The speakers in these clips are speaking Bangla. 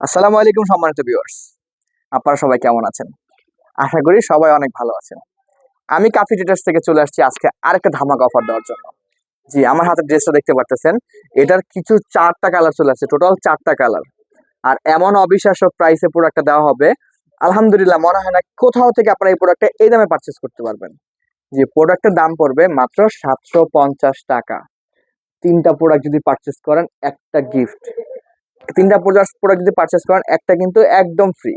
আসসালামু আলাইকুম সম্মানিত ভিউয়ার্স আপনারা সবাই কেমন আছেন? আশা করি সবাই অনেক ভালো আছেন। আমি কাফি ট্রেডার্স থেকে চলে আসছি আজকে আরেকটা ধামাকা অফার দেওয়ার জন্য। জি, আমার হাতে ড্রেসটা দেখতে পারতেছেন। এটার কিছু চারটা কালার চলে আসছে টোটাল চারটা কালার আর এমন অবিশ্বাস্য প্রাইসে প্রোডাক্টটা দেওয়া হবে। আলহামদুলিল্লাহ, মনে হয় না কোথাও থেকে আপনারা এই প্রোডাক্টটা এই দামে পারচেস করতে পারবেন। যে প্রোডাক্টের দাম পড়বে মাত্র সাতশো পঞ্চাশ টাকা। তিনটা প্রোডাক্ট যদি পারচেস করেন, একটা গিফট তিনটা প্রোডাক্ট যদি পারচেস করেন, একটা কিন্তু একদম ফ্রি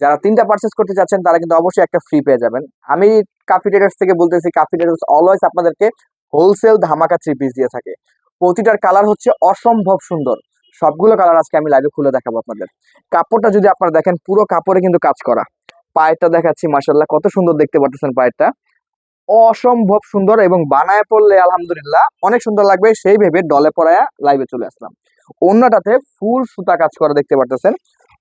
যারা তিনটা পারচেস করতে চাচ্ছেন, তারা কিন্তু অবশ্যই একটা ফ্রি পেয়ে যাবেন। আমি কাফি ট্রেডার্স থেকে বলতেছি কাফি ট্রেডার্স অলওয়েজ আপনাদেরকে হোলসেল ধামাকা থ্রি পিস দিয়ে থাকে। প্রতিটার কালার হচ্ছে অসম্ভব সুন্দর। সবগুলো কালার আজকে আমি লাইভে খুলে দেখাবো আপনাদের। কাপড়টা যদি আপনারা দেখেন, পুরো কাপড়ে কিন্তু কাজ করা। পায়েরটা দেখাচ্ছি মাসাল্লাহ কত সুন্দর দেখতে পাচ্ছেন পায়েরটা। অসম্ভব সুন্দর এবং বানায় পড়লে, আলহামদুলিল্লাহ, অনেক সুন্দর লাগবে। সেই ভেবে ডলে পড়ায় লাইভে চলে আসলাম। অন্যটাতে ফুল সুতা কাজ করা দেখতে পারতেছেন।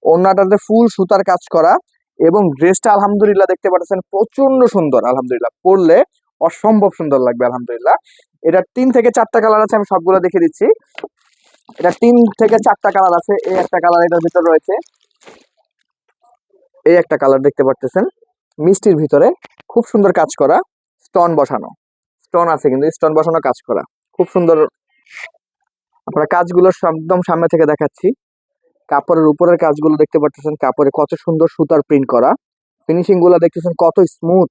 অন্যটাতে ফুল সুতার কাজ করা এবং ড্রেসটা আলহামদুলিল্লাহ দেখতে পাচ্ছেন প্রচণ্ড সুন্দর, আলহামদুলিল্লাহ। পরলে অসম্ভব সুন্দর লাগবে, আলহামদুলিল্লাহ। এটা তিন থেকে চারটা কালার আছে, আমি সবগুলো দেখে দিচ্ছি। এটা তিন থেকে চারটা কালার আছে, এই একটা কালার এটার ভিতর রয়েছে। এই একটা কালার দেখতে পারতেছেন, মিষ্টির ভিতরে খুব সুন্দর কাজ করা, স্টোন বসানো। স্টোন আছে কিন্তু, স্টোন বসানো কাজ করা। খুব সুন্দর আপনারা কাজগুলো একদম সামনে থেকে দেখাচ্ছি। কাপড়ের উপরের কাজগুলো দেখতে পাচ্ছেন, কাপড়ে কত সুন্দর সুতার প্রিন্ট করা। ফিনিশিংগুলো দেখতেছেন কত স্মুথ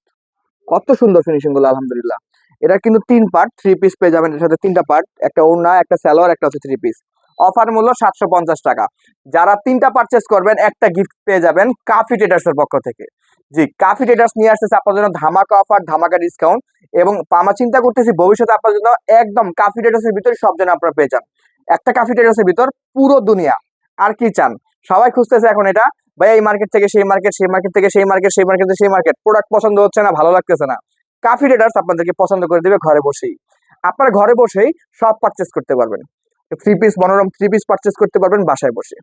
কত সুন্দর ফিনিশিংগুলো, আলহামদুলিল্লাহ। এটা কিন্তু তিন পার্ট থ্রি পিস পেয়ে যাবেন এর সাথে তিনটা পার্ট একটা ওড়না, একটা স্যালোয়ার একটা হচ্ছে থ্রি পিস অফার মূল্য সাতশো পঞ্চাশ টাকা। যারা তিনটা পারচেস করবেন, একটা গিফট পেয়ে যাবেন কাফি ট্রেডার্স এর পক্ষ থেকে। জি কাফি ট্রেডার্স নিয়ে আসতেছে আপনার জন্য ধামাকা অফার ধামাকা ডিসকাউন্ট এবং আমরা চিন্তা করতেছি ভবিষ্যতে আপনার জন্য একদম কাফি ট্রেডার্স এর ভিতরে সব যেন আপনারা পেয়ে যান। একটা কাফি ট্রেডার্স ভিতর, পুরো দুনিয়া। আর কি চান? সবাই খুঁজতেছে এখন এটা। ভাই, এই মার্কেট থেকে সেই মার্কেট সেই মার্কেট থেকে সেই মার্কেট সেই মার্কেট সেই মার্কেট প্রোডাক্ট পছন্দ হচ্ছে না, ভালো লাগতেছে না। কাফি ট্রেডার্স আপনাদেরকে পছন্দ করে দিবে ঘরে বসেই। আপনারা ঘরে বসেই সব পারচেস করতে পারবেন। থ্রি পিস মনোরম থ্রি পিস পারচেস করতে পারবেন বাসায় বসে।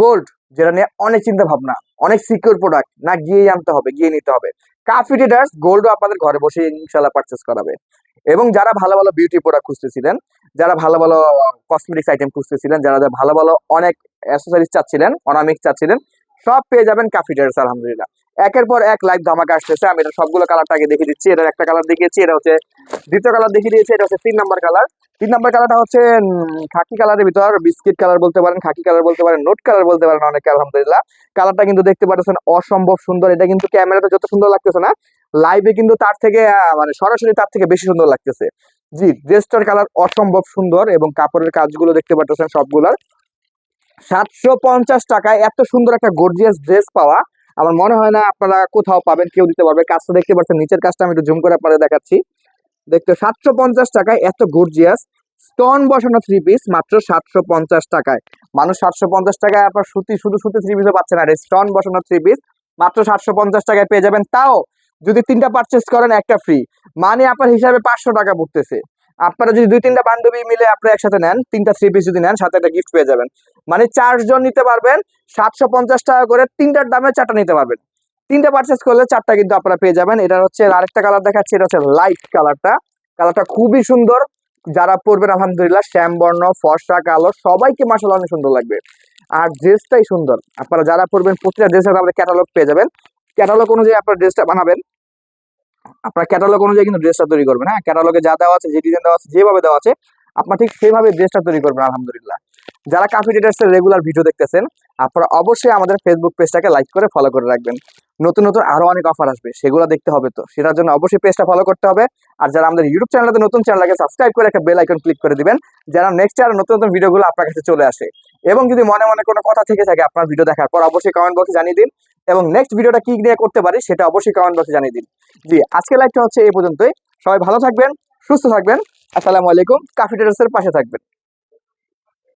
গোল্ড যেটা নিয়ে অনেক চিন্তা ভাবনা, অনেক সিকিউর প্রোডাক্ট না গিয়ে আনতে হবে, গিয়ে নিতে হবে। কাফি ট্রেডার্স গোল্ডও আপনাদের ঘরে বসে ইনশাল্লাহ পারচেস করাবে। এবং যারা ভালো ভালো বিউটি প্রোডাক্ট খুঁজতেছিলেন, যারা ভালো ভালো কসমেটিক্স আইটেম খুঁজতেছিলেন, যারা ভালো ভালো অনেক অ্যাসেসরিজ চাচ্ছিলেন, অনামিক চাচ্ছিলেন, সব পেয়ে যাবেন কাফি আলহামদুলিল্লাহ। একের পর এক লাইভ ধামাকা আসতেছে, আমি এটা সবগুলো কালারটা আগে দেখিয়ে দিচ্ছি, এটার একটা কালার দেখিয়েছি, এটা হচ্ছে দ্বিতীয় কালার দেখিয়ে দিয়েছি, এটা হচ্ছে তিন নাম্বার কালার তিন নাম্বার কালারটা হচ্ছে খাকি কালারের ভিতর বিস্কিট কালার বলতে পারেন, খাকি কালার বলতে পারেন নোট কালার বলতে পারেন অনেকে, আলহামদুলিল্লাহ। কালারটা কিন্তু দেখতে পাচ্ছেন অসম্ভব সুন্দর, এটা কিন্তু ক্যামেরাতে যত সুন্দর লাগতেছে না লাইভে কিন্তু তার থেকে মানে সরাসরি তার থেকে বেশি সুন্দর লাগতেছে। জি ড্রেসটার কালার অসম্ভব সুন্দর এবং কাপড়ের কাজগুলো দেখতে পাচ্ছেন সবগুলার। সাতশো পঞ্চাশ টাকায় এত সুন্দর একটা গর্জিয়াস ড্রেস পাওয়া। আমার মনে হয় না আপনারা কোথাও পাবেন, কেউ দিতে পারবে। কাজটা দেখতে পাচ্ছেন নিচের কাজটা আমি একটু জুম করে আপনাদের দেখাচ্ছি। দেখতে সাতশো পঞ্চাশ টাকায় এত গর্জিয়াস স্টোন বসানো থ্রি পিস মাত্র সাতশো পঞ্চাশ টাকায়। মানুষ সাতশো পঞ্চাশ টাকায় আপনার সুতি, শুধু সুতি থ্রি পিসও পাচ্ছে না স্টোন বসানো থ্রি পিস মাত্র সাতশো পঞ্চাশ টাকায় পেয়ে যাবেন। তাও যদি তিনটা পারচেস করেন, একটা ফ্রি মানে আপনার হিসাবে পাঁচশো টাকা পড়তেছে। আপনারা যদি দুই তিনটা বান্ধবী মিলে আপনারা একসাথে নেন, তিনটা থ্রি পিস যদি নেন, সাথে একটা গিফট পেয়ে যাবেন। মানে চারজন নিতে পারবেন, সাতশো পঞ্চাশ টাকা করে তিনটার দামে চারটা নিতে পারবেন। তিনটা পারচেস করলে চারটা কিন্তু আপনারা পেয়ে যাবেন। এটা হচ্ছে আরেকটা কালার দেখাচ্ছি, এটা হচ্ছে লাইট কালারটা কালারটা খুবই সুন্দর। যারা পরবেন, আলহামদুলিল্লাহ শ্যাম বর্ণ ফর্সা, কালো, সবাইকে মাসাল অনেক সুন্দর লাগবে। আর ড্রেসটাই সুন্দর। আপনারা যারা পরবেন, প্রতিটা ড্রেসের আমাদের ক্যাটালগ পেয়ে যাবেন। ক্যাটালগ অনুযায়ী আপনার ড্রেসটা বানাবেন। আপনার ক্যাটালগ অনুযায়ী কিন্তু ড্রেসটা তৈরি করবেন হ্যাঁ? ক্যাটালগে যা দেওয়া আছে, যে ডিজাইন দেওয়া আছে, যেভাবে দেওয়া আছে, আপনার ঠিক সেইভাবে ড্রেসটা তৈরি করবেন, আলহামদুলিল্লাহ। যারা কাফি ডিটেলসের রেগুলার ভিডিও দেখতেছেন, আপনারা অবশ্যই আমাদের ফেসবুক পেজটাকে লাইক করে ফলো করে রাখবেন। নতুন নতুন আরও অনেক অফার আসবে, সেগুলো দেখতে হবে তো। সেটার জন্য অবশ্যই পেজটা ফলো করতে হবে। আর যারা আমাদের ইউটিউব চ্যানেলটাতে নতুন চ্যানেলটাকে সাবস্ক্রাইব করে একটা বেল আইকন ক্লিক করে দিবেন, যারা নেক্সট আর নতুন নতুন ভিডিওগুলো আপনার কাছে চলে আসে। এবং যদি মনে মনে কোনো কথা থেকে থাকে আপনার ভিডিও দেখার পর অবশ্যই কমেন্ট বক্সে জানিয়ে দিন। এবং নেক্সট ভিডিওটা কি নিয়ে করতে পারি সেটা অবশ্যই কমেন্ট বক্সে জানিয়ে দিন। জি আজকে লাইভটা হচ্ছে এই পর্যন্তই। সবাই ভালো থাকবেন, সুস্থ থাকবেন। আসসালামু আলাইকুম। কাফি টেরাসের পাশে থাকবেন।